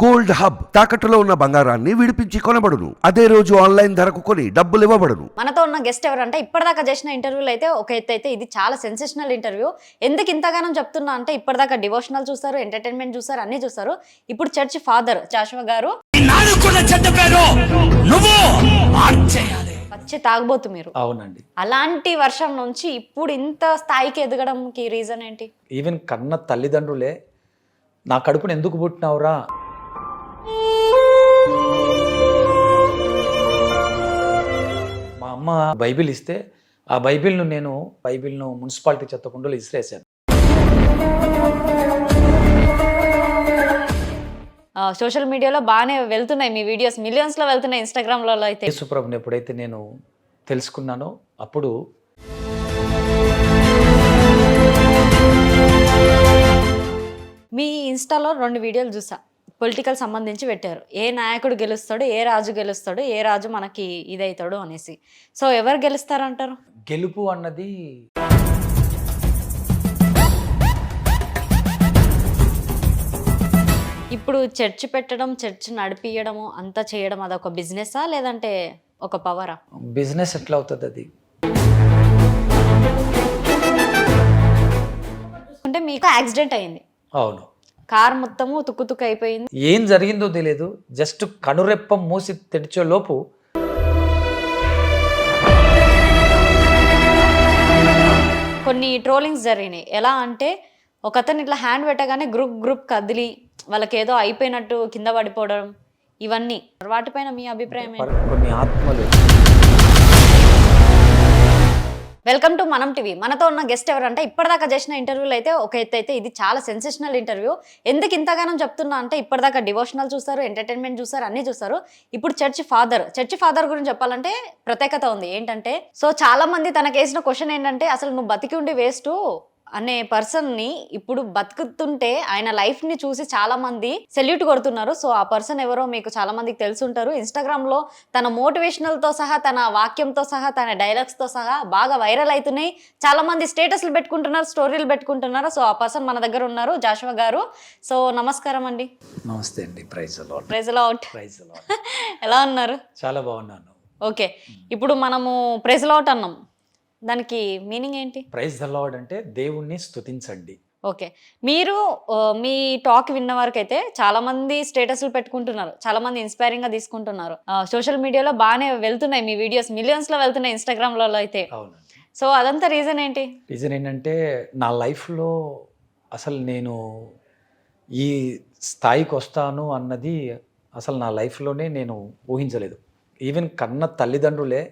Gold hub తాకట్టులో ఉన్న బంగారాన్ని విడిపించి కొనబడును. అదే రోజు ఆన్లైన్ ధరకు కొని డబ్బులు ఇవ్వబడును. మనతో ఉన్న గెస్ట్ ఎవరంటే ఇప్పటిదాకా చేసిన ఇంటర్వ్యూలు అయితే ఒక ఎత్తు అయితే ఇది చాలా సెన్సేషనల్ ఇంటర్వ్యూ. ఎందుకు ఇంతగానం చెప్తున్నా అంటే ఇప్పటిదాకా డివోషనల్ చూస్తారు ఎంటర్టైన్మెంట్ చూస్తారు అన్ని చూస్తారు ఇప్పుడు చర్చ్ ఫాదర్ జాషువా గారు. నువ్వు వచ్చి తాగబోతు మీరు. అవునండి. అలాంటి వర్షం నుంచి ఇప్పుడు ఇంత స్థాయికి ఎదగడంకి రీజన్ ఏంటి? ఈవెన్ కన్న తల్లిదండ్రులే నా కడుపును ఎందుకు పుట్టినావురా? మా అమ్మ బైబిల్ ఇస్తే ఆ బైబిల్ను నేను బైబిల్ను మున్సిపాలిటీ చెత్తకుండలో ఇసిరేసాను సోషల్ మీడియాలో బాగానే వెళ్తున్నాయి మీ వీడియోస్. మిలియన్స్లో వెళ్తున్నాయి ఇన్స్టాగ్రామ్లో అయితే. యేసుప్రభుని ఎప్పుడైతే నేను తెలుసుకున్నానో అప్పుడు మీ ఇన్స్టాలో రెండు వీడియోలు చూసా. పొలిటికల్ సంబంధించి పెట్టారు. ఏ నాయకుడు గెలుస్తాడు ఏ రాజు గెలుస్తాడు ఏ రాజు మనకి ఇదవుతాడు అనేసి. సో ఎవరు గెలుస్తారంటారు? గెలుపు అన్నది ఇప్పుడు చర్చ్ పెట్టడం చర్చ్ నడిపియడము అంతా చేయడం అదొక బిజినెసా లేదంటే ఒక పవరా? బిజినెస్ ఎట్లా అవుతుంది అది? అంటే మీకు యాక్సిడెంట్ అయింది. అవును. కార్ మొత్తము తుక్కు తుక్కు అయిపోయింది. ఏం జరిగిందో తెలియదు జస్ట్ కనురెప్ప మూసి తెడిచే లోపు కొన్ని ట్రోలింగ్స్ జరిగినాయి. ఎలా అంటే ఒక అతను ఇట్లా హ్యాండ్ పెట్టగానే గ్రూప్ గ్రూప్ కదిలి వాళ్ళకి ఏదో అయిపోయినట్టు కింద పడిపోవడం ఇవన్నీ. వాటిపైన మీ అభిప్రాయం ఏంటి? కొన్ని ఆత్మలు వెల్కమ్ టు మనం టీవీ. మనతో ఉన్న గెస్ట్ ఎవరంటే ఇప్పటిదాకా చేసిన ఇంటర్వ్యూలు అయితే ఒక ఎత్తు అయితే ఇది చాలా సెన్సేషనల్ ఇంటర్వ్యూ. ఎందుకు ఇంతగానం చెప్తున్నా అంటే ఇప్పటిదాకా డివోషనల్ చూస్తారు ఎంటర్టైన్మెంట్ చూస్తారు అన్ని చూస్తారు ఇప్పుడు చర్చ్ ఫాదర్ చర్చ్ ఫాదర్ గురించి చెప్పాలంటే ప్రత్యేకత ఉంది. ఏంటంటే సో చాలా మంది తనకేసిన వేసిన క్వశ్చన్ ఏంటంటే అసలు నువ్వు బతికి ఉండి వేస్ట్ అనే పర్సన్ని ఇప్పుడు బతుకుతుంటే ఆయన లైఫ్ని చూసి చాలా మంది సెల్యూట్ కొడుతున్నారు. సో ఆ పర్సన్ ఎవరో మీకు చాలా మందికి తెలుసుంటారు ఇన్స్టాగ్రామ్లో తన మోటివేషనల్తో సహా తన వాక్యంతో సహా తన డైలాగ్స్తో సహా బాగా వైరల్ అవుతున్నాయి. చాలా మంది స్టేటస్లు పెట్టుకుంటున్నారు స్టోరీలు పెట్టుకుంటున్నారు. సో ఆ పర్సన్ మన దగ్గర ఉన్నారు జాషువా గారు. సో నమస్కారం అండి. నమస్తే అండి. ప్రైజ్ ప్రైజ్ అవుట్ ఎలా ఉన్నారు? చాలా బాగున్నాను. ఓకే. ఇప్పుడు మనము ప్రైజ్ అవుట్ అన్నాం. దానికి మీనింగ్ ఏంటి? ప్రైజ్ ద అంటే దేవుణ్ణి స్తుతించండి. ఓకే. మీరు మీ టాక్ విన్న వరకు అయితే చాలా మంది స్టేటస్లు పెట్టుకుంటున్నారు. చాలా మంది ఇన్స్పైరింగ్గా తీసుకుంటున్నారు సోషల్ మీడియాలో బాగానే వెళ్తున్నాయి మీ వీడియోస్. మిలియన్స్లో వెళ్తున్నాయి ఇన్స్టాగ్రామ్లో అయితే సో అదంతా రీజన్ ఏంటి? రీజన్ ఏంటంటే నా లైఫ్లో అసలు నేను ఈ స్థాయికి వస్తాను అన్నది అసలు నా లైఫ్లోనే నేను ఊహించలేదు. ఈవెన్ కన్న తల్లిదండ్రులే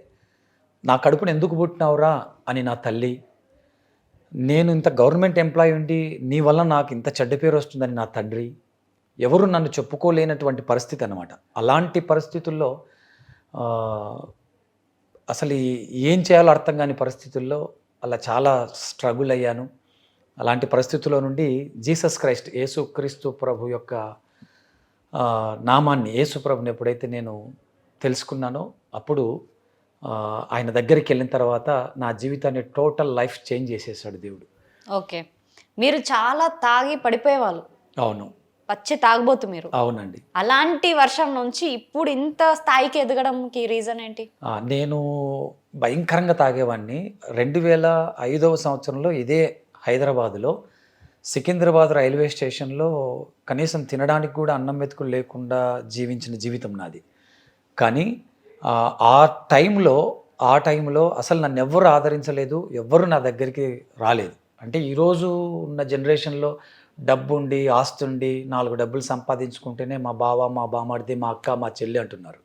నా కడుపును ఎందుకు పుట్టినావురా అని నా తల్లి నేను ఇంత గవర్నమెంట్ ఎంప్లాయీ ఉండి నీ వల్ల నాకు ఇంత చెడ్డ పేరు వస్తుందని నా తండ్రి ఎవరు నన్ను చెప్పుకోలేనటువంటి పరిస్థితి అనమాట అలాంటి పరిస్థితుల్లో అసలు ఏం చేయాలో అర్థం కాని పరిస్థితుల్లో అలా చాలా స్ట్రగుల్ అయ్యాను. అలాంటి పరిస్థితుల్లో నుండి జీసస్ క్రైస్ట్ యేసు క్రీస్తు ప్రభు యొక్క నామాన్ని యేసు ప్రభుని ఎప్పుడైతే నేను తెలుసుకున్నానో అప్పుడు ఆయన దగ్గరికి వెళ్ళిన తర్వాత నా జీవితాన్ని టోటల్ లైఫ్ చేంజ్ చేసేసాడు దేవుడు. ఓకే. మీరు చాలా తాగి పడిపోయేవాళ్ళు. అవును. పచ్చి తాగబోతు మీరు. అవునండి. అలాంటి వర్షం నుంచి ఇప్పుడు ఇంత స్థాయికి ఎదగడంకి రీజన్ ఏంటి? నేను భయంకరంగా తాగేవాడిని. రెండు వేల ఐదవ సంవత్సరంలో ఇదే హైదరాబాదులో సికింద్రాబాద్ రైల్వే స్టేషన్లో కనీసం తినడానికి కూడా అన్నం మెతుకులు లేకుండా జీవించిన జీవితం నాది. కానీ ఆ, టైంలో ఆ టైంలో అసలు నన్ను ఎవ్వరు ఆదరించలేదు ఎవ్వరు నా దగ్గరికి రాలేదు. అంటే ఈరోజు ఉన్న జనరేషన్లో డబ్బు ఉండి ఆస్తి ఉండి నాలుగు డబ్బులు సంపాదించుకుంటేనే మా బావ మా బామర్ది మా అక్క మా చెల్లి అంటున్నారు.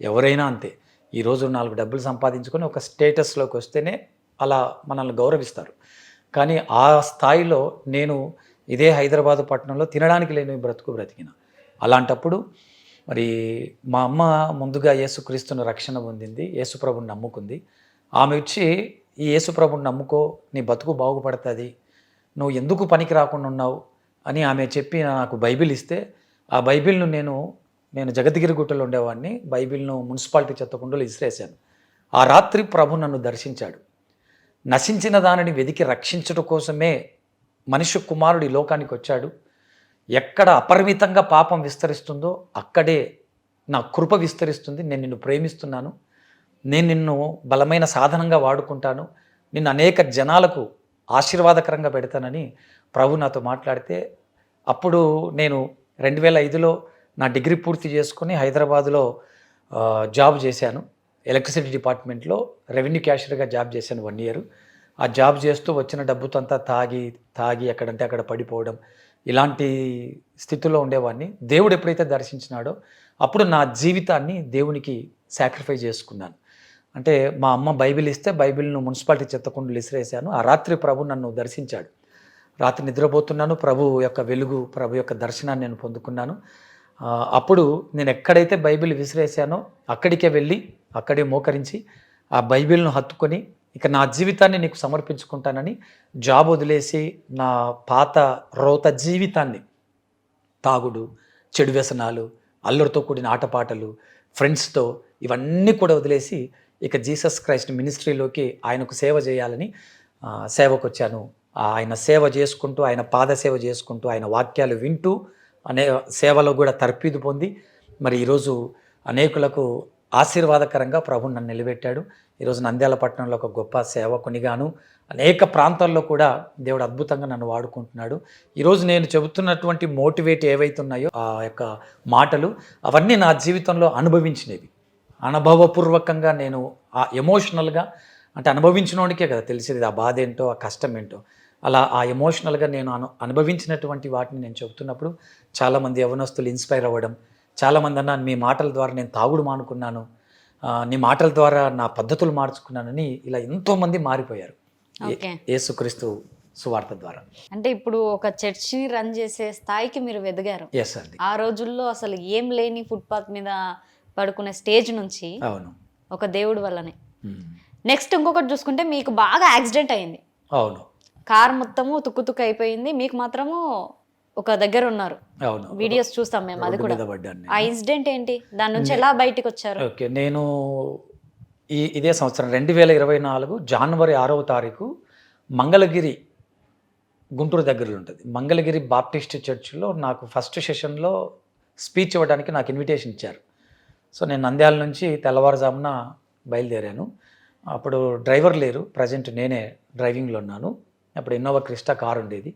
ఎవరైనా అంతే. ఈరోజు నాలుగు డబ్బులు సంపాదించుకొని ఒక స్టేటస్లోకి వస్తేనే అలా మనల్ని గౌరవిస్తారు. కానీ ఆ స్థాయిలో నేను ఇదే హైదరాబాదు పట్టణంలో తినడానికి లేని బ్రతుకు బ్రతికిన. అలాంటప్పుడు మరి మా అమ్మ ముందుగా యేసుక్రీస్తును రక్షణ పొందింది యేసుప్రభుని నమ్ముకుంది. ఆమె వచ్చి ఈ యేసుప్రభుని నమ్ముకో నీ బతుకు బాగుపడుతుంది నువ్వు ఎందుకు పనికి రాకుండా ఉన్నావు? అని ఆమె చెప్పి నాకు బైబిల్ ఇస్తే. ఆ బైబిల్ను నేను నేను జగద్గిరి గుట్టలో ఉండేవాడిని బైబిల్ను మున్సిపాలిటీ చెత్తకుండలో ఇసిరేశాను. ఆ రాత్రి ప్రభు నన్ను దర్శించాడు. నశించిన దానిని వెదికి రక్షించడం కోసమే మనిషి కుమారుడు ఈ లోకానికి వచ్చాడు. ఎక్కడ అపరిమితంగా పాపం విస్తరిస్తుందో అక్కడే నా కృప విస్తరిస్తుంది. నేను నిన్ను ప్రేమిస్తున్నాను. నేను నిన్ను బలమైన సాధనంగా వాడుకుంటాను. నిన్ను అనేక జనాలకు ఆశీర్వాదకరంగా పెడతానని ప్రభు నాతో మాట్లాడితే అప్పుడు నేను రెండు వేల ఐదులో నా డిగ్రీ పూర్తి చేసుకుని హైదరాబాదులో జాబ్ చేశాను. ఎలక్ట్రిసిటీ డిపార్ట్మెంట్లో రెవెన్యూ క్యాషియర్గా జాబ్ చేశాను వన్ ఇయర్. ఆ జాబ్ చేస్తూ వచ్చిన డబ్బుతో అంతా తాగి తాగి ఎక్కడంటే అక్కడ పడిపోవడం ఇలాంటి స్థితిలో ఉండేవాడిని. దేవుడు ఎప్పుడైతే దర్శించినాడో అప్పుడు నా జీవితాన్ని దేవునికి సాక్రిఫై చేసుకున్నాను. అంటే మా అమ్మ బైబిల్ ఇస్తే బైబిల్ను మున్సిపాలిటీ చెత్తకుండా ఇసిరేసాను. ఆ రాత్రి ప్రభు నన్ను దర్శించాడు. రాత్రి నిద్రపోతున్నాను. ప్రభు యొక్క వెలుగు ప్రభు యొక్క దర్శనాన్ని నేను పొందుకున్నాను. అప్పుడు నేను ఎక్కడైతే బైబిల్ విసిరేసానో అక్కడికే వెళ్ళి అక్కడే మోకరించి ఆ బైబిల్ను హత్తుకొని ఇక నా జీవితాన్ని నీకు సమర్పించుకుంటానని జాబ్ వదిలేసి నా పాత రోత జీవితాన్ని తాగుడు చెడు వ్యసనాలు అల్లరితో కూడిన ఆటపాటలు ఫ్రెండ్స్తో ఇవన్నీ కూడా వదిలేసి ఇక జీసస్ క్రైస్ట్ మినిస్ట్రీలోకి ఆయనకు సేవ చేయాలని సేవకు వచ్చాను ఆయన సేవ చేసుకుంటూ ఆయన పాద సేవ చేసుకుంటూ ఆయన వాక్యాలు వింటూ అనే సేవలో కూడా తర్పీదు పొంది మరి ఈరోజు అనేకులకు ఆశీర్వాదకరంగా ప్రభు నన్ను నిలబెట్టాడు. ఈరోజు నంద్యాల పట్టణంలో ఒక గొప్ప సేవకునిగాను. అనేక ప్రాంతాల్లో కూడా దేవుడు అద్భుతంగా నన్ను వాడుకుంటున్నాడు. ఈరోజు నేను చెబుతున్నటువంటి మోటివేట్ ఏవైతే ఉన్నాయో ఆ యొక్క మాటలు అవన్నీ నా జీవితంలో అనుభవించినవి. అనుభవపూర్వకంగా నేను ఆ ఎమోషనల్గా అంటే అనుభవించినోడికే కదా తెలిసేది ఆ బాధ ఏంటో ఆ కష్టం ఏంటో. అలా ఆ ఎమోషనల్గా నేను అను అనుభవించినటువంటి వాటిని నేను చెబుతున్నప్పుడు చాలామంది యవనస్తులు ఇన్స్పైర్ అవ్వడం చాలామంది అన్న మీ మాటల ద్వారా నేను తాగుడు మానుకున్నాను నీ మాటల ద్వారా నా పద్ధతులు మార్చుకున్నానని ఇలా ఎంతోమంది మారిపోయారు. యేసుక్రీస్తు సువార్త ద్వారా. అంటే ఇప్పుడు ఒక చర్చిని రన్ చేసే స్థాయికి మీరు ఎదిగారు ఆ రోజుల్లో అసలు ఏం లేని ఫుట్పాత్ మీద పడుకునే స్టేజ్ నుంచి అవును. ఒక దేవుడి వల్లనే. ఉమ్. నెక్స్ట్ ఇంకొకటి చూసుకుంటే మీకు బాగా యాక్సిడెంట్ అయింది. అవును. కార్ మొత్తము తుక్కు తుక్కు అయిపోయింది. మీకు మాత్రము ఒక దగ్గర ఉన్నారు. అవును. వీడియోస్ చూస్తాం మేము అది కూడా. ఆ ఇన్సిడెంట్ ఏంటి? దాని నుంచి ఎలా బయటికి వచ్చారు? ఓకే నేను ఈ ఇదే సంవత్సరం రెండు వేల ఇరవై నాలుగు జనవరి ఆరవ తారీఖు మంగళగిరి గుంటూరు దగ్గరలో ఉంటుంది. మంగళగిరి బాప్టిస్ట్ చర్చిలో నాకు ఫస్ట్ సెషన్లో స్పీచ్ ఇవ్వడానికి నాకు ఇన్విటేషన్ ఇచ్చారు. సో నేను నంద్యాల నుంచి తెల్లవారుజామున బయలుదేరాను. అప్పుడు డ్రైవర్ లేరు ప్రజెంట్ నేనే డ్రైవింగ్లో ఉన్నాను. అప్పుడు ఇన్నోవా క్రిస్టా కార్ ఉండేది.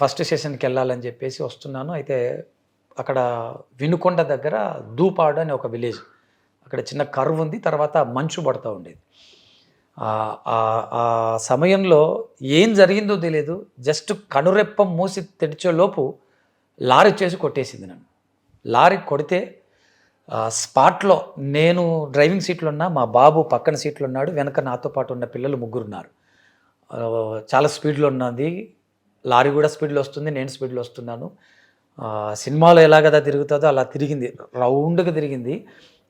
ఫస్ట్ సెషన్కి వెళ్ళాలని చెప్పేసి వస్తున్నాను. అయితే అక్కడ వినుకొండ దగ్గర దూపాడు అని ఒక విలేజ్ అక్కడ చిన్న కర్వ్ ఉంది తర్వాత మంచు పడుతూ ఉండేది. ఆ- సమయంలో ఏం జరిగిందో తెలియదు జస్ట్ కనురెప్పం మూసి తెడిచేలోపు లారీ చేసి కొట్టేసింది నన్ను. లారీ కొడితే స్పాట్లో నేను డ్రైవింగ్ సీట్లో ఉన్నా మా బాబు పక్కన సీట్లో ఉన్నాడు వెనక నాతో పాటు ఉన్న పిల్లలు ముగ్గురున్నారు. చాలా స్పీడ్లో ఉన్నది. లారీ కూడా స్పీడ్లో వస్తుంది నేను స్పీడ్లో వస్తున్నాను. సినిమాలో ఎలాగదా తిరుగుతుందో అలా తిరిగింది రౌండ్గా తిరిగింది.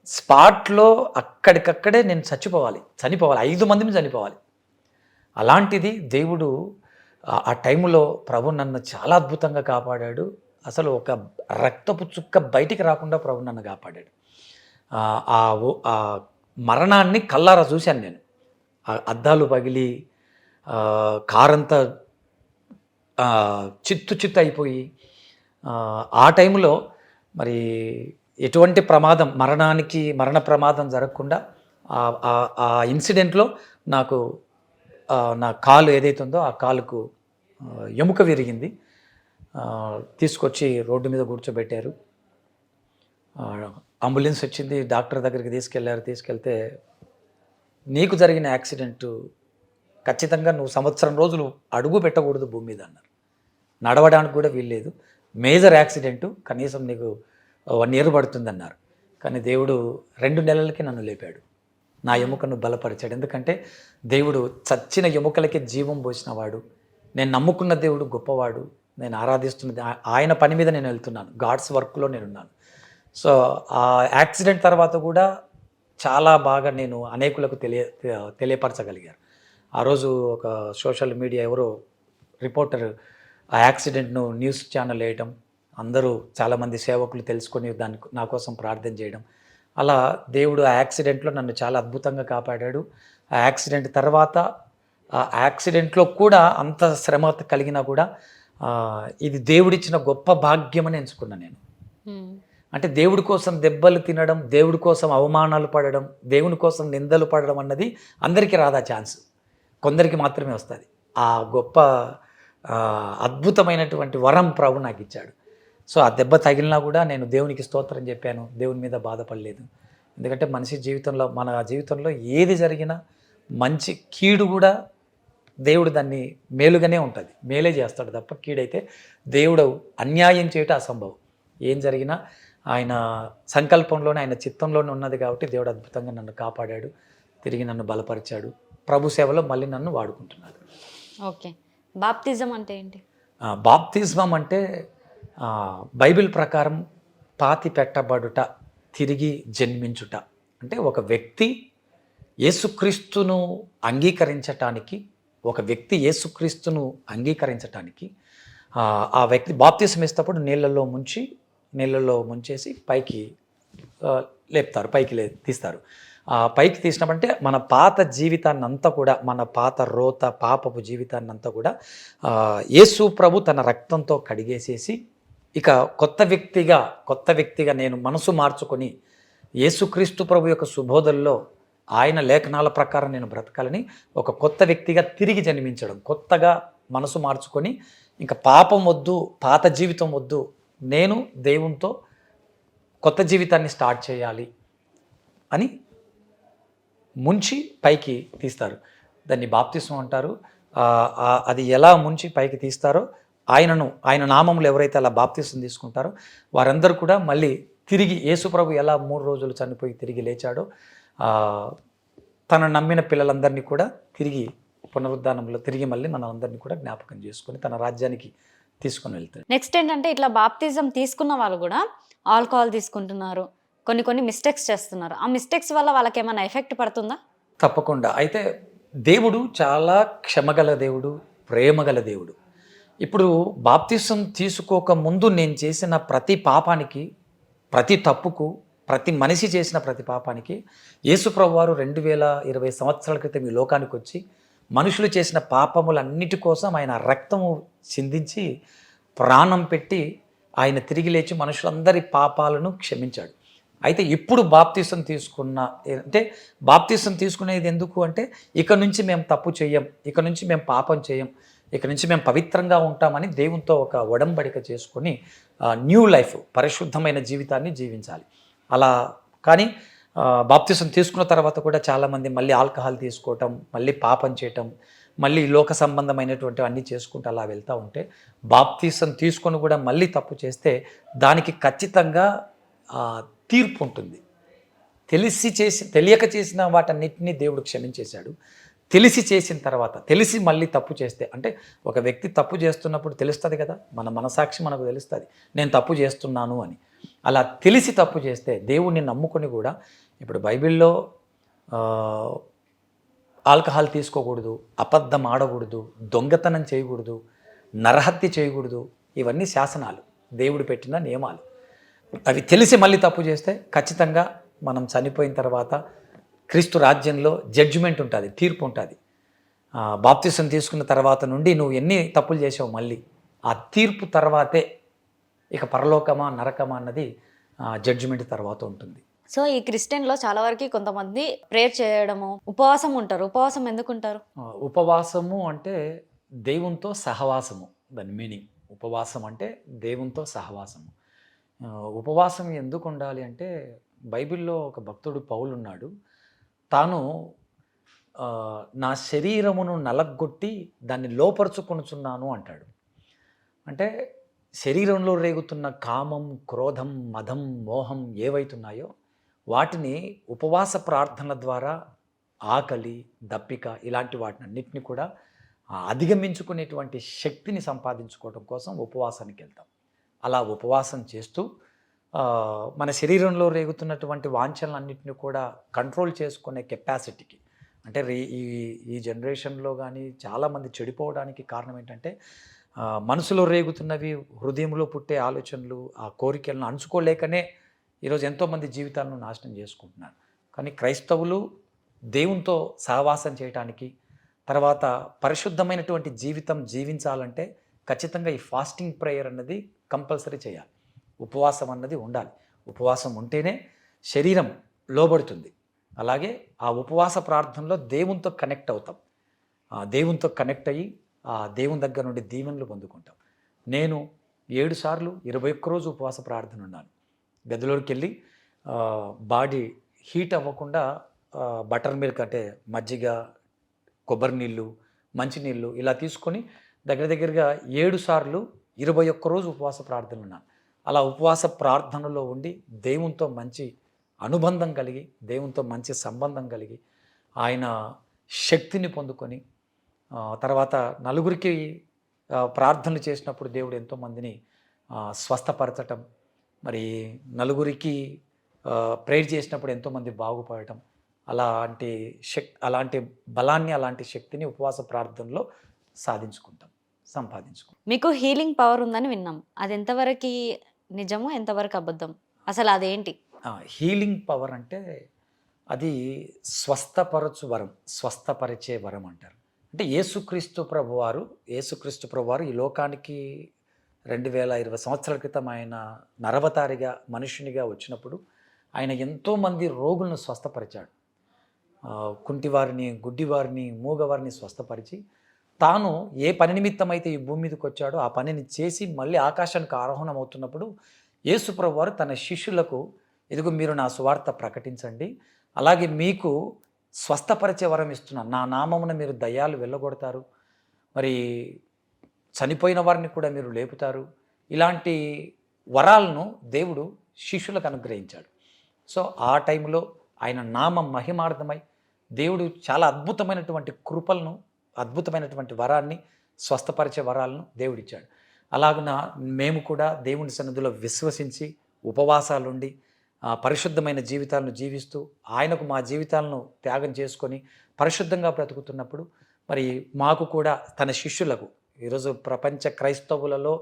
స్పాట్లో అక్కడికక్కడే నేను చచ్చిపోవాలి చనిపోవాలి ఐదు మందిని చనిపోవాలి. అలాంటిది దేవుడు ఆ- టైంలో ప్రభు నన్ను చాలా అద్భుతంగా కాపాడాడు. అసలు ఒక రక్తపు చుక్క బయటికి రాకుండా ప్రభు నన్ను కాపాడాడు. ఆ, ఆ ఓ- ఆ మరణాన్ని కల్లారా చూశాను నేను. ఆ అద్దాలు పగిలి కారంతా చిత్తు చిత్తు అయిపోయి ఆ, టైంలో మరి ఎటువంటి ప్రమాదం మరణానికి మరణ ప్రమాదం జరగకుండా ఆ- ఇన్సిడెంట్లో నాకు నా కాలు ఏదైతే ఉందో ఆ కాలుకు ఎముక విరిగింది. తీసుకొచ్చి రోడ్డు మీద కూర్చోబెట్టారు. అంబులెన్స్ వచ్చింది డాక్టర్ దగ్గరికి తీసుకెళ్ళారు. తీసుకెళ్తే నీకు జరిగిన యాక్సిడెంట్ ఖచ్చితంగా నువ్వు సంవత్సరం రోజులు అడుగు పెట్టకూడదు భూమి మీద అన్నారు. నడవడానికి కూడా వీల్లేదు. మేజర్ యాక్సిడెంటు కనీసం నీకు వన్ ఇయర్ పడుతుందన్నారు. కానీ దేవుడు రెండు నెలలకి నన్ను లేపాడు. నా ఎముకను బలపరిచాడు. ఎందుకంటే దేవుడు చచ్చిన ఎముకలకి జీవం పోసినవాడు. నేను నమ్ముకున్న దేవుడు గొప్పవాడు. నేను ఆరాధిస్తున్నది ఆయన పని మీద నేను వెళ్తున్నాను. గాడ్స్ వర్క్లో నేనున్నాను. సో ఆ యాక్సిడెంట్ తర్వాత కూడా చాలా బాగా నేను అనేకులకు తెలియ తెలియపరచగలిగారు ఆ రోజు ఒక సోషల్ మీడియా ఎవరో రిపోర్టర్ ఆ యాక్సిడెంట్ను న్యూస్ ఛానల్ వేయటం అందరూ చాలామంది సేవకులు తెలుసుకొని దాని నా కోసం ప్రార్థన చేయడం. అలా దేవుడు ఆ యాక్సిడెంట్లో నన్ను చాలా అద్భుతంగా కాపాడాడు. ఆ యాక్సిడెంట్ తర్వాత ఆ యాక్సిడెంట్లో కూడా అంత శ్రమ కలిగినా కూడా ఇది దేవుడిచ్చిన గొప్ప భాగ్యమని ఎంచుకున్నా నేను. ఉమ్. అంటే దేవుడి కోసం దెబ్బలు తినడం దేవుడి కోసం అవమానాలు పడడం దేవుని కోసం నిందలు పడడం అన్నది అందరికీ రాదా ఛాన్స్. కొందరికి మాత్రమే వస్తుంది. ఆ గొప్ప అద్భుతమైనటువంటి వరం ప్రభు నాకు ఇచ్చాడు. సో ఆ దెబ్బ తగిలినా కూడా నేను దేవునికి స్తోత్రం చెప్పాను. దేవుని మీద బాధపడలేదు. ఎందుకంటే మనిషి జీవితంలో మన జీవితంలో ఏది జరిగినా మంచి కీడు కూడా దేవుడు దాన్ని మేలుగానే ఉంటుంది. మేలే చేస్తాడు తప్ప కీడైతే దేవుడు అన్యాయం చేయటం అసంభవం. ఏం జరిగినా ఆయన సంకల్పంలోనే ఆయన చిత్తంలోనే ఉన్నది కాబట్టి దేవుడు అద్భుతంగా నన్ను కాపాడాడు తిరిగి నన్ను బలపరిచాడు. ప్రభు సేవలో మళ్ళీ నన్ను వాడుకుంటున్నాడు. ఓకే. బాప్తిజం అంటే ఏంటి? బాప్తిజం బాప్తిజమం అంటే బైబిల్ ప్రకారం పాతి పెట్టబడుట తిరిగి జన్మించుట. అంటే ఒక వ్యక్తి యేసుక్రీస్తును అంగీకరించటానికి ఒక వ్యక్తి యేసుక్రీస్తును అంగీకరించటానికి ఆ, వ్యక్తి బాప్తిజం ఇస్తప్పుడు నీళ్ళల్లో ముంచి నీళ్ళల్లో ముంచేసి పైకి లేపుతారు పైకి లే తీస్తారు. పైకి తీసినామంటే మన పాత జీవితాన్ని అంతా కూడా మన పాత రోత పాపపు జీవితాన్ని అంతా కూడా యేసు ప్రభు తన రక్తంతో కడిగేసేసి ఇక కొత్త వ్యక్తిగా కొత్త వ్యక్తిగా నేను మనసు మార్చుకొని యేసుక్రీస్తు ప్రభు యొక్క సుబోధల్లో ఆయన లేఖనాల ప్రకారం నేను బ్రతకాలని ఒక కొత్త వ్యక్తిగా తిరిగి జన్మించడం కొత్తగా మనసు మార్చుకొని ఇంకా పాపం వద్దు పాత జీవితం వద్దు నేను దేవునితో కొత్త జీవితాన్ని స్టార్ట్ చేయాలి అని ముంచి పైకి తీస్తారు. దాన్ని బాప్తిసం అంటారు. అది ఎలా ముంచి పైకి తీస్తారో ఆయనను ఆయన నామములు ఎవరైతే అలా బాప్తిసం తీసుకుంటారో వారందరూ కూడా మళ్ళీ తిరిగి యేసుప్రభు ఎలా మూడు రోజులు చనిపోయి తిరిగి లేచాడో తను తన నమ్మిన పిల్లలందరినీ కూడా తిరిగి పునరుద్ధానంలో తిరిగి మళ్ళీ మనందరినీ కూడా జ్ఞాపకం చేసుకొని తన రాజ్యానికి తీసుకుని వెళ్తాడు. నెక్స్ట్ ఏంటంటే ఇట్లా బాప్తిజం తీసుకున్న వాళ్ళు కూడా ఆల్కహాల్ తీసుకుంటున్నారు. కొన్ని కొన్ని మిస్టేక్స్ చేస్తున్నారు. ఆ మిస్టేక్స్ వల్ల వాళ్ళకి ఏమైనా ఎఫెక్ట్ పడుతుందా? తప్పకుండా. అయితే దేవుడు చాలా క్షమగల దేవుడు ప్రేమగల దేవుడు. ఇప్పుడు బాప్తిసం తీసుకోక ముందు నేను చేసిన ప్రతి పాపానికి ప్రతి తప్పుకు ప్రతి మనిషి చేసిన ప్రతి పాపానికి యేసుప్రభు వారు రెండు వేల ఇరవై సంవత్సరాల క్రితం ఈ లోకానికి వచ్చి మనుషులు చేసిన పాపములన్నిటి కోసం ఆయన రక్తము చిందించి ప్రాణం పెట్టి ఆయన తిరిగి లేచి మనుషులందరి పాపాలను క్షమించాడు. అయితే ఇప్పుడు బాప్తీసం తీసుకున్న అంటే బాప్తీసం తీసుకునేది ఎందుకు అంటే ఇక నుంచి మేము తప్పు చేయం ఇక నుంచి మేము పాపం చేయం ఇక నుంచి మేము పవిత్రంగా ఉంటామని దేవునితో ఒక ఒడంబడిక చేసుకొని న్యూ లైఫ్ పరిశుద్ధమైన జీవితాన్ని జీవించాలి. అలా కానీ బాప్తీసం బాప్తిసం తీసుకున్న తర్వాత కూడా చాలామంది మళ్ళీ ఆల్కహాల్ తీసుకోవటం మళ్ళీ పాపం చేయటం మళ్ళీ లోక సంబంధమైనటువంటి అన్నీ చేసుకుంటూ అలా వెళ్తూ ఉంటే బాప్తీసం తీసుకొని కూడా మళ్ళీ తప్పు చేస్తే దానికి ఖచ్చితంగా తీర్పు ఉంటుంది. తెలిసి చేసి తెలియక చేసిన వాటన్నిటినీ దేవుడు క్షమించేశాడు. తెలిసి చేసిన తర్వాత తెలిసి మళ్ళీ తప్పు చేస్తే అంటే ఒక వ్యక్తి తప్పు చేస్తున్నప్పుడు తెలుస్తుంది కదా మన మనసాక్షి మనకు తెలుస్తుంది నేను తప్పు చేస్తున్నాను అని. అలా తెలిసి తప్పు చేస్తే దేవుణ్ణి నమ్ముకొని కూడా ఇప్పుడు బైబిల్లో ఆల్కహాల్ తీసుకోకూడదు అబద్ధం ఆడకూడదు దొంగతనం చేయకూడదు నరహత్య చేయకూడదు ఇవన్నీ శాసనాలు. దేవుడు పెట్టిన నియమాలు. అవి తెలిసి మళ్ళీ తప్పు చేస్తే ఖచ్చితంగా మనం చనిపోయిన తర్వాత క్రీస్తు రాజ్యంలో జడ్జిమెంట్ ఉంటుంది తీర్పు ఉంటుంది. బాప్తిసం తీసుకున్న తర్వాత నుండి నువ్వు ఎన్ని తప్పులు చేసావు మళ్ళీ? ఆ తీర్పు తర్వాతే ఇక పరలోకమా నరకమా అన్నది జడ్జిమెంట్ తర్వాత ఉంటుంది. సో ఈ క్రిస్టియన్లో చాలా వరకు కొంతమంది ప్రేయర్ చేయడము ఉపవాసం ఉంటారు. ఉపవాసం ఎందుకు ఉంటారు? ఉపవాసము అంటే దేవునితో సహవాసము. దాని మీనింగ్. ఉపవాసం అంటే దేవునితో సహవాసము. ఉపవాసం ఎందుకు ఉండాలి అంటే బైబిల్లో ఒక భక్తుడు పౌలున్నాడు. తాను నా శరీరమును నలగొట్టి దాన్ని లోపరుచుకొనుచున్నాను అంటాడు. అంటే శరీరంలో రేగుతున్న కామం క్రోధం మదం మోహం ఏవైతున్నాయో వాటిని ఉపవాస ప్రార్థన ద్వారా ఆకలి దప్పిక ఇలాంటి వాటిని అన్నిటిని కూడా అధిగమించుకునేటువంటి శక్తిని సంపాదించుకోవడం కోసం ఉపవాసానికి వెళ్తాం అలా ఉపవాసం చేస్తూ మన శరీరంలో రేగుతున్నటువంటి వాంఛనలన్నింటినీ కూడా కంట్రోల్ చేసుకునే కెపాసిటీకి. అంటే రే ఈ ఈ జనరేషన్లో కానీ చాలామంది చెడిపోవడానికి కారణం ఏంటంటే మనసులో రేగుతున్నవి హృదయంలో పుట్టే ఆలోచనలు ఆ కోరికలను అణుచుకోలేకనే ఈరోజు ఎంతోమంది జీవితాలను నాశనం చేసుకుంటున్నారు. కానీ క్రైస్తవులు దేవునితో సహవాసం చేయటానికి తర్వాత పరిశుద్ధమైనటువంటి జీవితం జీవించాలంటే ఖచ్చితంగా ఈ ఫాస్టింగ్ ప్రేయర్ అన్నది కంపల్సరీ చేయాలి. ఉపవాసం అన్నది ఉండాలి. ఉపవాసం ఉంటేనే శరీరం లోబడుతుంది. అలాగే ఆ ఉపవాస ప్రార్థనలో దేవునితో కనెక్ట్ అవుతాం. ఆ దేవునితో కనెక్ట్ అయ్యి ఆ దేవుని దగ్గర నుండి దీవెనలు పొందుకుంటాం. నేను ఏడు సార్లు ఇరవై ఒక్క రోజు ఉపవాస ప్రార్థన ఉన్నాను. గదిలోకి వెళ్ళి బాడీ హీట్ అవ్వకుండా బటర్ మిల్క్ అంటే మజ్జిగ కొబ్బరి నీళ్ళు మంచినీళ్ళు ఇలా తీసుకొని దగ్గర దగ్గరగా ఏడు సార్లు ఇరవై ఒక్క రోజు ఉపవాస ప్రార్థన ఉన్నాను అలా ఉపవాస ప్రార్థనలో ఉండి దేవునితో మంచి అనుబంధం కలిగి దేవునితో మంచి సంబంధం కలిగి ఆయన శక్తిని పొందుకొని తర్వాత నలుగురికి ప్రార్థన ప్రార్థనలు చేసినప్పుడు దేవుడు ఎంతోమందిని స్వస్థపరచటం మరి నలుగురికి ప్రేర్ చేసినప్పుడు ఎంతోమంది బాగుపడటం అలాంటి శక్ అలాంటి బలాన్ని అలాంటి శక్తిని ఉపవాస ప్రార్థనలో సాధించుకుంటాం. సంపాదించుకుంటాం మీకు హీలింగ్ పవర్ ఉందని విన్నాం. అది ఎంతవరకు నిజము ఎంతవరకు అబద్ధం? అసలు అదేంటి? హీలింగ్ పవర్ అంటే అది స్వస్థపరచు వరం స్వస్థపరిచే వరం అంటారు. అంటే యేసుక్రీస్తు ప్రభువారు యేసుక్రీస్తు ప్రభువారు ఈ లోకానికి రెండు వేల ఇరవై సంవత్సరాల క్రితం ఆయన నరవతారిగా మనుషునిగా వచ్చినప్పుడు ఆయన ఎంతోమంది రోగులను స్వస్థపరిచాడు. కుంటివారిని గుడ్డివారిని మూగవారిని స్వస్థపరిచి తాను ఏ పని నిమిత్తమైతే ఈ భూమి మీదకి వచ్చాడో ఆ పనిని చేసి మళ్ళీ ఆకాశానికి ఆరోహణం అవుతున్నప్పుడు యేసుప్రభు వారు తన శిష్యులకు ఇదిగో మీరు నా సువార్త ప్రకటించండి. అలాగే మీకు స్వస్థపరిచే వరం ఇస్తున్నాను నా నామమున మీరు దయ్యాలు వెళ్ళగొడతారు. మరి చనిపోయిన వారిని కూడా మీరు లేపుతారు. ఇలాంటి వరాలను దేవుడు శిష్యులకు అనుగ్రహించాడు. సో ఆ టైంలో ఆయన నామం మహిమార్థమై దేవుడు చాలా అద్భుతమైనటువంటి కృపలను అద్భుతమైనటువంటి వరాన్ని స్వస్థపరిచే వరాలను దేవుడిచ్చాడు. అలాగున మేము కూడా దేవుని సన్నిధిలో విశ్వసించి ఉపవాసాలుండి పరిశుద్ధమైన జీవితాలను జీవిస్తూ ఆయనకు మా జీవితాలను త్యాగం చేసుకొని పరిశుద్ధంగా బ్రతుకుతున్నప్పుడు మరి మాకు కూడా తన శిష్యులకు ఈరోజు ప్రపంచ క్రైస్తవులలో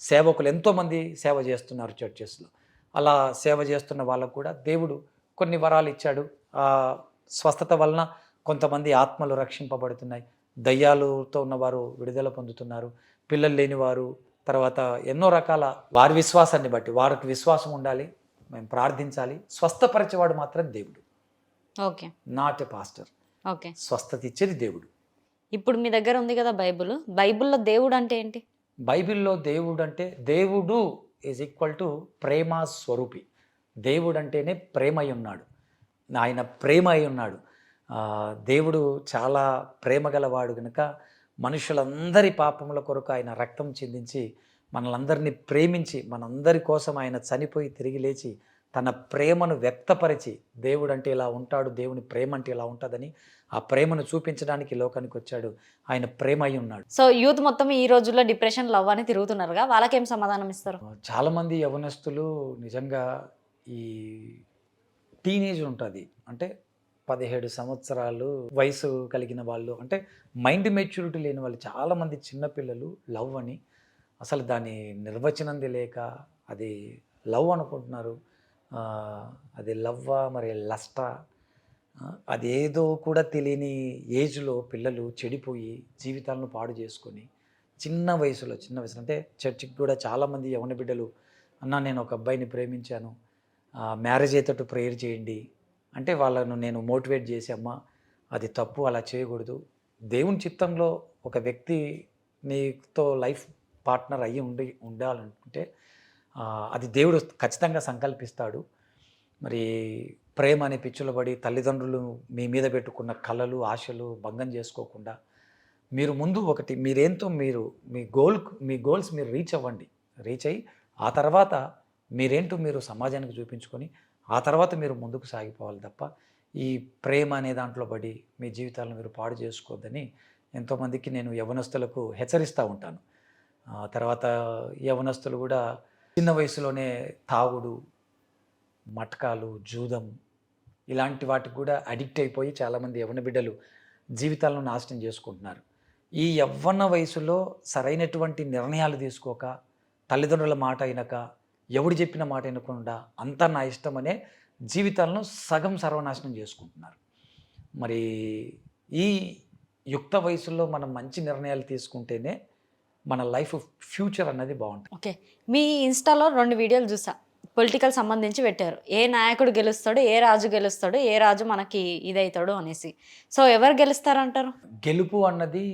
సేవకులు ఎంతోమంది సేవ చేస్తున్నారు చర్చెస్లో అలా సేవ చేస్తున్న వాళ్ళకు కూడా దేవుడు కొన్ని వరాలు ఇచ్చాడు. స్వస్థత వలన కొంతమంది ఆత్మలు రక్షింపబడుతున్నాయి. దయ్యాలతో ఉన్నవారు విడుదల పొందుతున్నారు. పిల్లలు లేనివారు తర్వాత ఎన్నో రకాల వారి విశ్వాసాన్ని బట్టి వారికి విశ్వాసం ఉండాలి మేము ప్రార్థించాలి. స్వస్థపరిచేవాడు మాత్రం దేవుడు. Okay. Not a pastor okay. స్వస్థత ఇచ్చేది దేవుడు. ఇప్పుడు మీ దగ్గర ఉంది కదా బైబుల్. బైబిల్లో దేవుడు అంటే ఏంటి? బైబిల్లో దేవుడు అంటే దేవుడు ఈజ్ ఈక్వల్ టు ప్రేమ స్వరూపి. దేవుడు అంటేనే ప్రేమ అయి ఉన్నాడు ఆయన ప్రేమ అయి ఉన్నాడు దేవుడు చాలా ప్రేమ గలవాడు కనుక మనుషులందరి పాపముల కొరకు ఆయన రక్తం చిందించి మనలందరినీ ప్రేమించి మనందరి కోసం ఆయన చనిపోయి తిరిగి లేచి తన ప్రేమను వ్యక్తపరిచి దేవుడు అంటే ఇలా ఉంటాడు దేవుని ప్రేమ అంటే ఇలా ఉంటుందని ఆ ప్రేమను చూపించడానికి లోకానికి వచ్చాడు. ఆయన ప్రేమ అయి ఉన్నాడు. సో యూత్ మొత్తం ఈ రోజుల్లో డిప్రెషన్ లవ్ అని తిరుగుతున్నారుగా వాళ్ళకేం సమాధానం ఇస్తారు? చాలామంది యవనస్తులు నిజంగా ఈ టీనేజ్ ఉంటుంది. అంటే పదిహేడు సంవత్సరాలు వయసు కలిగిన వాళ్ళు అంటే మైండ్ మెచ్యూరిటీ లేని వాళ్ళు చాలామంది చిన్నపిల్లలు లవ్ అని. అసలు దాని నిర్వచనం తెలియక అది లవ్ అనుకుంటున్నారు. అది లవ్వా మరి లస్టా అదేదో కూడా తెలియని ఏజ్లో పిల్లలు చెడిపోయి జీవితాలను పాడు చేసుకొని చిన్న వయసులో చిన్న వయసులో అంటే చర్చికి కూడా చాలామంది యవన బిడ్డలు అన్న నేను ఒక అబ్బాయిని ప్రేమించాను. మ్యారేజ్ అయ్యేటట్టు ప్రేయర్ చేయండి. అంటే వాళ్ళను నేను మోటివేట్ చేసి అమ్మ అది తప్పు అలా చేయకూడదు. దేవుని చిత్తంలో ఒక వ్యక్తి నీతో లైఫ్ పార్ట్నర్ అయ్యి ఉండి ఉండాలనుకుంటే అది దేవుడు ఖచ్చితంగా సంకల్పిస్తాడు. మరి ప్రేమ అనే పిచ్చులు పడి తల్లిదండ్రులు మీ మీద పెట్టుకున్న కళలు ఆశలు భంగం చేసుకోకుండా మీరు ముందు ఒకటి మీరేంతో మీరు మీ గోల్ మీ గోల్స్ మీరు రీచ్ అవ్వండి. రీచ్ అయ్యి ఆ తర్వాత మీరేంటో మీరు సమాజానికి చూపించుకొని ఆ తర్వాత మీరు ముందుకు సాగిపోవాలి తప్ప ఈ ప్రేమ అనే దాంట్లో పడి మీ జీవితాలను మీరు పాడు చేసుకోవద్దని ఎంతోమందికి నేను యవనస్తులకు హెచ్చరిస్తూ ఉంటాను. తర్వాత యవనస్తులు కూడా చిన్న వయసులోనే తాగుడు మటకాలు జూదం ఇలాంటి వాటికి కూడా అడిక్ట్ అయిపోయి చాలామంది యవన బిడ్డలు జీవితాలను నాశనం చేసుకుంటున్నారు. ఈ యవ్వన వయసులో సరైనటువంటి నిర్ణయాలు తీసుకోక తల్లిదండ్రుల మాట అయినక ఎవడు చెప్పిన మాట వినకుండా అంతా నా ఇష్టం అనే జీవితాలను సగం సర్వనాశనం చేసుకుంటున్నారు. మరి ఈ యుక్త వయసులో మనం మంచి నిర్ణయాలు తీసుకుంటేనే మన లైఫ్ ఫ్యూచర్ అన్నది బాగుంటుంది. ఓకే మీ ఇన్స్టాలో రెండు వీడియోలు చూసా. పొలిటికల్ సంబంధించి పెట్టారు. ఏ నాయకుడు గెలుస్తాడు ఏ రాజు గెలుస్తాడు ఏ రాజు మనకి ఇదవుతాడు అనేసి. సో ఎవరు గెలుస్తారంటారు? గెలుపు అన్నది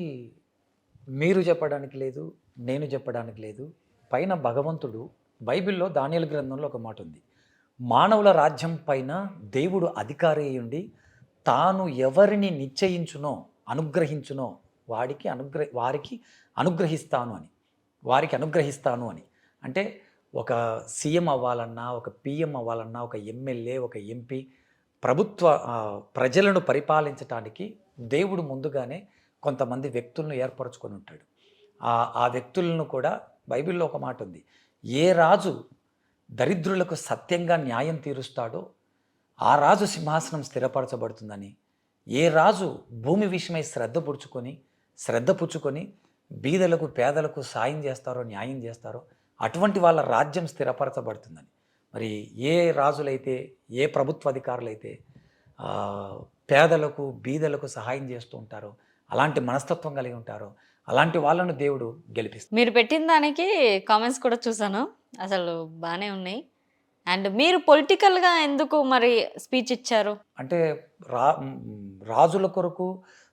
మీరు చెప్పడానికి లేదు నేను చెప్పడానికి లేదు. పైన భగవంతుడు బైబిల్లో దానియల గ్రంథంలో ఒక మాట ఉంది. మానవుల రాజ్యం పైన దేవుడు అధికారి అయ్యుండి ఉండి తాను ఎవరిని నిశ్చయించునో అనుగ్రహించునో వాడికి అనుగ్రహ వారికి అనుగ్రహిస్తాను అని. వారికి అనుగ్రహిస్తాను అని. అంటే ఒక సీఎం అవ్వాలన్నా ఒక పిఎం అవ్వాలన్నా ఒక ఎమ్మెల్యే ఒక ఎంపీ ప్రభుత్వ ప్రజలను పరిపాలించటానికి దేవుడు ముందుగానే కొంతమంది వ్యక్తులను ఏర్పరచుకొని ఉంటాడు. ఆ వ్యక్తులను కూడా బైబిల్లో ఒక మాట ఉంది. ఏ రాజు దరిద్రులకు సత్యంగా న్యాయం తీరుస్తాడో ఆ రాజు సింహాసనం స్థిరపరచబడుతుందని ఏ రాజు భూమి విషయమై శ్రద్ధ పుచ్చుకొని శ్రద్ధ పుచ్చుకొని బీదలకు పేదలకు సాయం చేస్తారో న్యాయం చేస్తారో అటువంటి వాళ్ళ రాజ్యం స్థిరపరచబడుతుందని. మరి ఏ రాజులైతే ఏ ప్రభుత్వ అధికారులైతే పేదలకు బీదలకు సహాయం చేస్తూ ఉంటారో అలాంటి మనస్తత్వం కలిగి ఉంటారో అలాంటి వాళ్ళను దేవుడు గెలిపిస్తాడు. మీరు పెట్టిన దానికి కామెంట్స్ కూడా చూసాను అసలు బాగానే ఉన్నాయి. అండ్ మీరు పొలిటికల్గా ఎందుకు మరి స్పీచ్ ఇచ్చారు? అంటే రా రాజుల కొరకు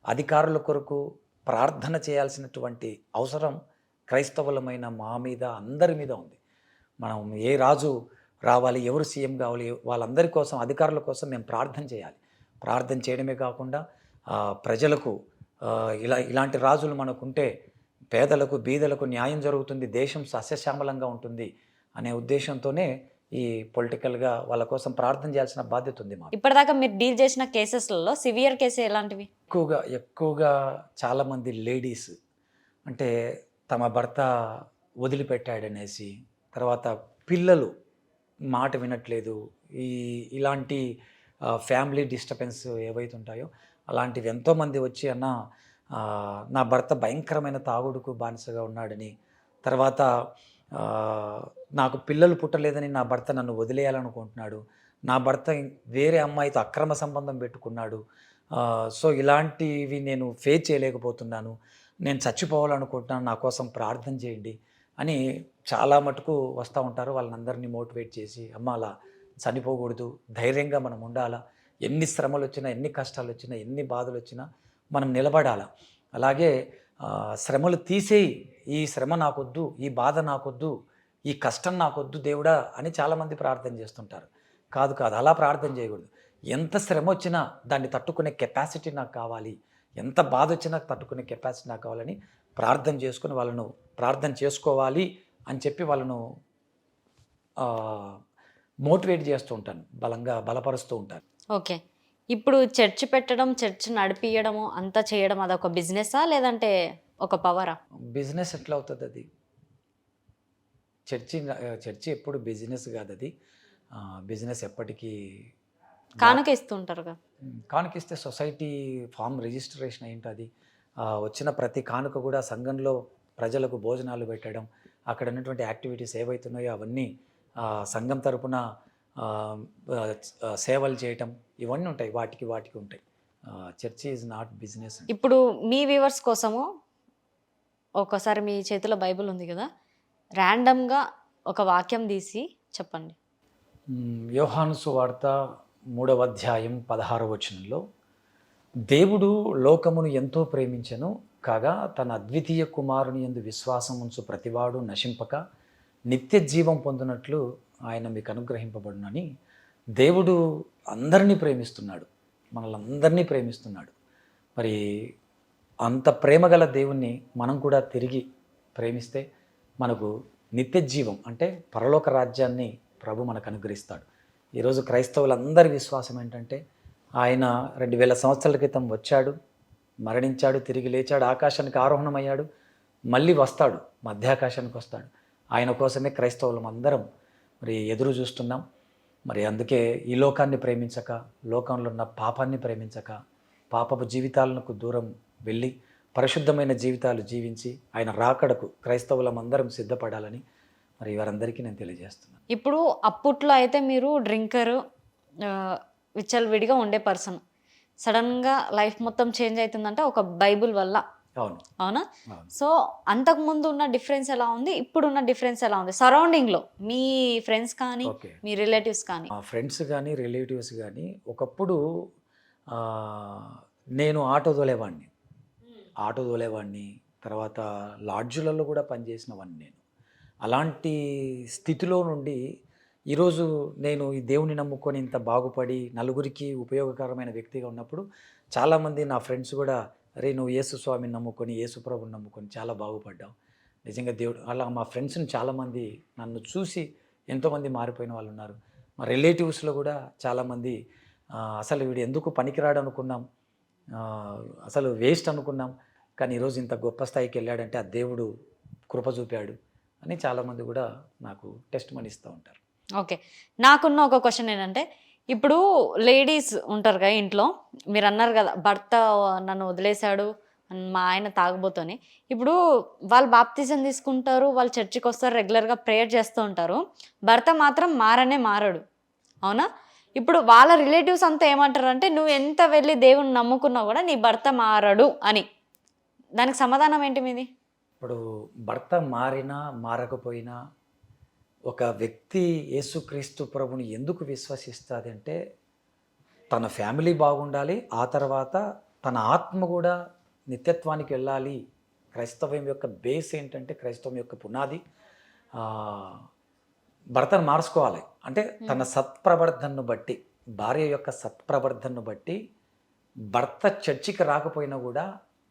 అధికారుల కొరకు ప్రార్థన చేయాల్సినటువంటి అవసరం క్రైస్తవులమైన మా మీద అందరి మీద ఉంది. మనం ఏ రాజు రావాలి ఎవరు సీఎం కావాలి వాళ్ళందరి కోసం అధికారుల కోసం మేము ప్రార్థన చేయాలి. ప్రార్థన చేయడమే కాకుండా ప్రజలకు ఇలా ఇలాంటి రాజులు మనకుంటే పేదలకు బీదలకు న్యాయం జరుగుతుంది దేశం సస్యశ్యామలంగా ఉంటుంది అనే ఉద్దేశంతోనే ఈ పొలిటికల్గా వాళ్ళ కోసం ప్రార్థన చేయాల్సిన బాధ్యత ఉంది మాకు. ఇప్పటిదాకా మీరు డీల్ చేసిన కేసెస్లలో సివియర్ కేసు ఎలాంటివి? ఎక్కువగా ఎక్కువగా చాలామంది లేడీస్ అంటే తమ భర్త వదిలిపెట్టాడనేసి తర్వాత పిల్లలు మాట వినట్లేదు ఈ ఇలాంటి ఫ్యామిలీ డిస్టర్బెన్స్ ఏవైతే ఉంటాయో అలాంటివి ఎంతోమంది వచ్చి అన్న నా భర్త భయంకరమైన తాగుడుకు బానిసగా ఉన్నాడని తర్వాత నాకు పిల్లలు పుట్టలేదని నా భర్త నన్ను వదిలేయాలనుకుంటున్నాడు నా భర్త వేరే అమ్మాయితో అక్రమ సంబంధం పెట్టుకున్నాడు సో ఇలాంటివి నేను ఫేస్ చేయలేకపోతున్నాను నేను చచ్చిపోవాలనుకుంటున్నాను నా కోసం ప్రార్థన చేయండి అని చాలా మటుకు వస్తూ ఉంటారు. వాళ్ళందరినీ మోటివేట్ చేసి అమ్మ అలా చనిపోకూడదు ధైర్యంగా మనం ఉండాలా ఎన్ని శ్రమలు వచ్చినా ఎన్ని కష్టాలు వచ్చినా ఎన్ని బాధలు వచ్చినా మనం నిలబడాలా. అలాగే శ్రమలు తీసేయి ఈ శ్రమ నాకొద్దు ఈ బాధ నాకొద్దు ఈ కష్టం నాకొద్దు దేవుడా అని చాలామంది ప్రార్థన చేస్తుంటారు. కాదు కాదు అలా ప్రార్థన చేయకూడదు. ఎంత శ్రమ వచ్చినా దాన్ని తట్టుకునే కెపాసిటీ నాకు కావాలి ఎంత బాధ వచ్చినా తట్టుకునే కెపాసిటీ నాకు కావాలని ప్రార్థన చేసుకుని వాళ్ళను ప్రార్థన చేసుకోవాలి అని చెప్పి వాళ్ళను మోటివేట్ చేస్తూ ఉంటాను బలంగా బలపరుస్తూ ఉంటాను. ఓకే. ఇప్పుడు చర్చ్ పెట్టడం చర్చ్ నడిపియడము అంతా చేయడం అదొక బిజినెసా లేదంటే ఒక పవరా? బిజినెస్ ఎట్లా అవుతుంది అది చర్చి చర్చి ఎప్పుడు బిజినెస్ కాదు అది బిజినెస్ ఎప్పటికీ కానుక ఇస్తుంటారు కదా కానుకిస్తే సొసైటీ ఫామ్ రిజిస్ట్రేషన్ ఏంటది వచ్చిన ప్రతి కానుక కూడా సంఘంలో ప్రజలకు భోజనాలు పెట్టడం అక్కడ ఉన్నటువంటి యాక్టివిటీస్ ఏవైతున్నాయో అవన్నీ సంఘం తరపున సేవలు చేయటం ఇవన్నీ ఉంటాయి వాటికి వాటికి ఉంటాయి. చర్చి ఈజ్ నాట్ బిజినెస్ ఇప్పుడు మీ వ్యూవర్స్ కోసము ఒక్కోసారి మీ చేతిలో బైబిల్ ఉంది కదా ర్యాండమ్గా ఒక వాక్యం తీసి చెప్పండి. యోహాను సువార్త మూడవ అధ్యాయం పదహారవ వచనంలో దేవుడు లోకమును ఎంతో ప్రేమించెను కాగా తన అద్వితీయ కుమారుని యందు విశ్వాసం ఉంచు ప్రతివాడు నశింపక నిత్య జీవం పొందినట్లు ఆయన మీకు అనుగ్రహింపబడునని దేవుడు అందరినీ ప్రేమిస్తున్నాడు. మనల్ని ప్రేమిస్తున్నాడు. మరి అంత ప్రేమగల దేవుణ్ణి మనం కూడా తిరిగి ప్రేమిస్తే మనకు నిత్య జీవం అంటే పరలోక రాజ్యాన్ని ప్రభు మనకు అనుగ్రహిస్తాడు. ఈరోజు క్రైస్తవులందరి విశ్వాసం ఏంటంటే ఆయన రెండు వేల సంవత్సరాల క్రితం వచ్చాడు మరణించాడు తిరిగి లేచాడు ఆకాశానికి ఆరోహణమయ్యాడు మళ్ళీ వస్తాడు మధ్యాకాశానికి వస్తాడు. ఆయన కోసమే క్రైస్తవులం అందరం. మరి ఎదురు చూస్తున్నాం. మరి అందుకే ఈ లోకాన్ని ప్రేమించక లోకంలో ఉన్న పాపాన్ని ప్రేమించక పాపపు జీవితాలకు దూరం వెళ్ళి పరిశుద్ధమైన జీవితాలు జీవించి ఆయన రాకడకు క్రైస్తవులం అందరం సిద్ధపడాలని మరి వారందరికీ నేను తెలియజేస్తున్నాను. ఇప్పుడు అప్పట్లో అయితే మీరు డ్రింకరు విచ్చలవిడిగా ఉండే పర్సన్. సడన్గా లైఫ్ మొత్తం చేంజ్ అవుతుందంటే ఒక బైబుల్ వల్ల. అవును. సో అంతకు ముందు ఉన్న డిఫరెన్స్ ఎలా ఉంది? ఇప్పుడున్న డిఫరెన్స్ ఎలా ఉంది? సరౌండింగ్లో మీ ఫ్రెండ్స్ కానీ మీ రిలేటివ్స్ కానీ. మా ఫ్రెండ్స్ కానీ రిలేటివ్స్ కానీ ఒకప్పుడు నేను ఆటో తోలేవాడిని. ఆటో తోలేవాడిని. తర్వాత లాడ్జులలో కూడా పనిచేసినవాడిని నేను. అలాంటి స్థితిలో నుండి ఈరోజు నేను ఈ దేవుని నమ్ముకొని ఇంత బాగుపడి నలుగురికి ఉపయోగకరమైన వ్యక్తిగా ఉన్నప్పుడు చాలామంది నా ఫ్రెండ్స్ కూడా అరే నువ్వు యేసు స్వామిని నమ్ముకొని యేసు ప్రభుని నమ్ముకొని చాలా బాగుపడ్డావు. నిజంగా దేవుడు అలా మా ఫ్రెండ్స్ని చాలామంది నన్ను చూసి ఎంతోమంది మారిపోయిన వాళ్ళు ఉన్నారు. మా రిలేటివ్స్లో కూడా చాలామంది అసలు వీడు ఎందుకు పనికిరాడు అనుకున్నాం. అసలు వేస్ట్ అనుకున్నాం. కానీ ఈరోజు ఇంత గొప్ప స్థాయికి వెళ్ళాడంటే ఆ దేవుడు కృప చూపాడు అని చాలామంది కూడా నాకు టెస్ట్ మనీ ఇస్తూ ఉంటారు. ఓకే. నాకున్న ఒక క్వశ్చన్ ఏంటంటే ఇప్పుడు లేడీస్ ఉంటారు కదా ఇంట్లో. మీరు అన్నారు కదా భర్త నన్ను వదిలేశాడు మా ఆయన తాగబోతోని. ఇప్పుడు వాళ్ళు బాప్తిజం తీసుకుంటారు వాళ్ళు చర్చికి వస్తారు రెగ్యులర్గా ప్రేయర్ చేస్తూ ఉంటారు. భర్త మాత్రం మారనే మారడు. అవునా? ఇప్పుడు వాళ్ళ రిలేటివ్స్ అంతా ఏమంటారు అంటే నువ్వు ఎంత వెళ్ళి దేవుని నమ్ముకున్నా కూడా నీ భర్త మారడు అని. దానికి సమాధానం ఏంటి మీది? ఇప్పుడు భర్త మారినా మారకపోయినా ఒక వ్యక్తి యేసుక్రీస్తు ప్రభుని ఎందుకు విశ్వసిస్తుంది అంటే తన ఫ్యామిలీ బాగుండాలి ఆ తర్వాత తన ఆత్మ కూడా నిత్యత్వానికి వెళ్ళాలి. క్రైస్తవం యొక్క బేస్ ఏంటంటే క్రైస్తవం యొక్క పునాది. భర్తను మార్చుకోవాలి. అంటే తన సత్ప్రవర్ధనను బట్టి భార్య యొక్క సత్ప్రవర్ధనను బట్టి భర్త చర్చికి రాకపోయినా కూడా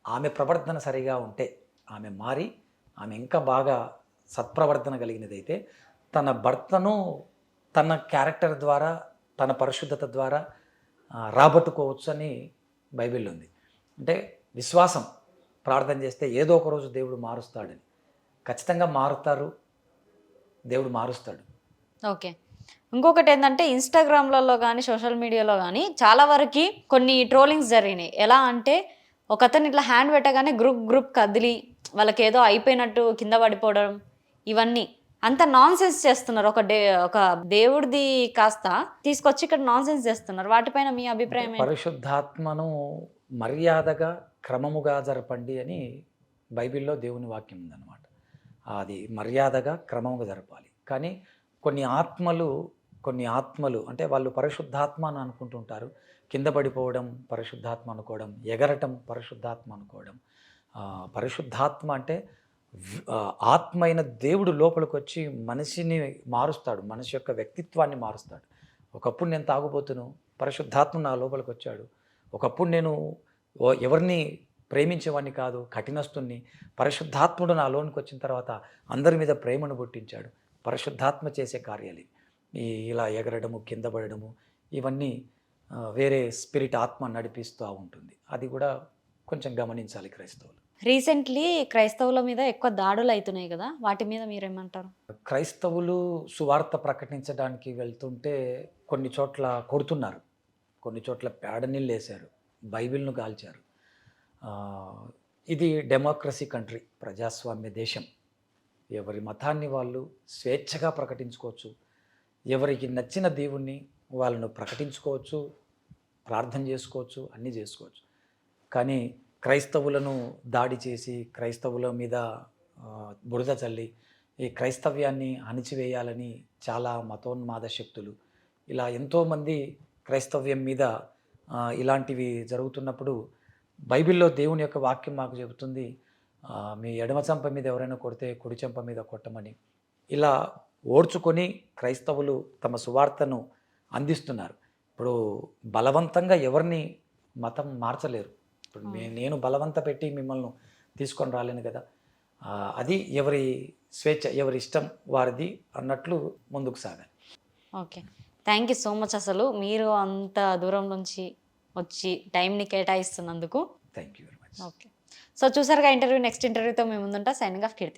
ఆమె ప్రవర్తన సరిగా ఉంటే ఆమె మారి ఆమె ఇంకా బాగా సత్ప్రవర్తన కలిగినదైతే తన భర్తను తన క్యారెక్టర్ ద్వారా తన పరిశుద్ధత ద్వారా రాబట్టుకోవచ్చు అని బైబిల్ ఉంది. అంటే విశ్వాసం ప్రార్థన చేస్తే ఏదో ఒక రోజు దేవుడు మారుస్తాడని. ఖచ్చితంగా మారుతారు దేవుడు మారుస్తాడు. ఓకే. ఇంకొకటి ఏంటంటే ఇన్స్టాగ్రామ్లలో కానీ సోషల్ మీడియాలో కానీ చాలా వరకు కొన్ని ట్రోలింగ్స్ జరిగినాయి. ఎలా అంటే ఒక అతను ఇట్లా హ్యాండ్ పెట్టగానే గ్రూప్ గ్రూప్ కదిలి వాళ్ళకి ఏదో అయిపోయినట్టు కింద పడిపోవడం ఇవన్నీ. అంత నాన్ సెన్స్ చేస్తున్నారు. ఒక డే ఒక దేవుడిది కాస్త తీసుకొచ్చి ఇక్కడ నాన్ సెన్స్ చేస్తున్నారు. వాటిపైన మీ అభిప్రాయం పరిశుద్ధాత్మను మర్యాదగా క్రమముగా జరపండి అని బైబిల్లో దేవుని వాక్యం ఉందన్నమాట. అది మర్యాదగా క్రమముగా జరపాలి. కానీ కొన్ని ఆత్మలు కొన్ని ఆత్మలు అంటే వాళ్ళు పరిశుద్ధాత్మ అని అనుకుంటుంటారు. కింద పడిపోవడం పరిశుద్ధాత్మ అనుకోవడం ఎగరటం పరిశుద్ధాత్మ అనుకోవడం. పరిశుద్ధాత్మ అంటే ఆత్మ అయిన దేవుడు లోపలికి వచ్చి మనిషిని మారుస్తాడు మనిషి యొక్క వ్యక్తిత్వాన్ని మారుస్తాడు. ఒకప్పుడు నేను తాగుబోతును పరిశుద్ధాత్మ నా లోపలికి వచ్చాడు ఒకప్పుడు నేను ఎవరిని ప్రేమించేవాడిని కాదు కఠినస్తుని పరిశుద్ధాత్ముడు నా లోనికి వచ్చిన తర్వాత అందరి మీద ప్రేమను పుట్టించాడు. పరిశుద్ధాత్మ చేసే కార్యాలు ఈ ఇలా ఎగరడము కింద పడడము ఇవన్నీ వేరే స్పిరిట్ ఆత్మ నడిపిస్తూ ఉంటుంది. అది కూడా కొంచెం గమనించాలి క్రైస్తవులు. రీసెంట్లీ క్రైస్తవుల మీద ఎక్కువ దాడులు అవుతున్నాయి కదా వాటి మీద మీరేమంటారు? క్రైస్తవులు సువార్త ప్రకటించడానికి వెళ్తుంటే కొన్ని చోట్ల కొడుతున్నారు. కొన్ని చోట్ల పేడ నీళ్ళు వేశారు బైబిల్ను కాల్చారు ఇది డెమోక్రసీ కంట్రీ ప్రజాస్వామ్య దేశం. ఎవరి మతాన్ని వాళ్ళు స్వేచ్ఛగా ప్రకటించుకోవచ్చు ఎవరికి నచ్చిన దేవుణ్ణి వాళ్ళను ప్రకటించుకోవచ్చు ప్రార్థన చేసుకోవచ్చు అన్నీ చేసుకోవచ్చు. కానీ క్రైస్తవులను దాడి చేసి క్రైస్తవుల మీద బురద చల్లి ఈ క్రైస్తవ్యాన్ని అణిచివేయాలని చాలా మతోన్మాద శక్తులు. ఇలా ఎంతోమంది క్రైస్తవ్యం మీద ఇలాంటివి జరుగుతున్నప్పుడు బైబిల్లో దేవుని యొక్క వాక్యం మాకు చెబుతుంది మీ ఎడమ చంప మీద ఎవరైనా కొడితే కుడి చెంప మీద కొట్టమని. ఇలా ఓడ్చుకొని క్రైస్తవులు తమ సువార్తను అందిస్తున్నారు. ఇప్పుడు బలవంతంగా ఎవరిని మతం మార్చలేరు. ఇప్పుడు నేను బలవంత పెట్టి మిమ్మల్ని తీసుకొని రాలేను కదా. అది ఎవరి స్వేచ్ఛ ఎవరి ఇష్టం వారిది అన్నట్లు ముందుకు సాగాలి. Okay. Thank you so much అసలు. మీరు అంత దూరం నుంచి వచ్చి టైంని కేటాయిస్తున్నందుకు. Thank you very much okay. So చూసారుగా ఇంటర్వ్యూ నెక్స్ట్ ఇంటర్వ్యూతో మేము ముందుంటా. Signing off Keerthi.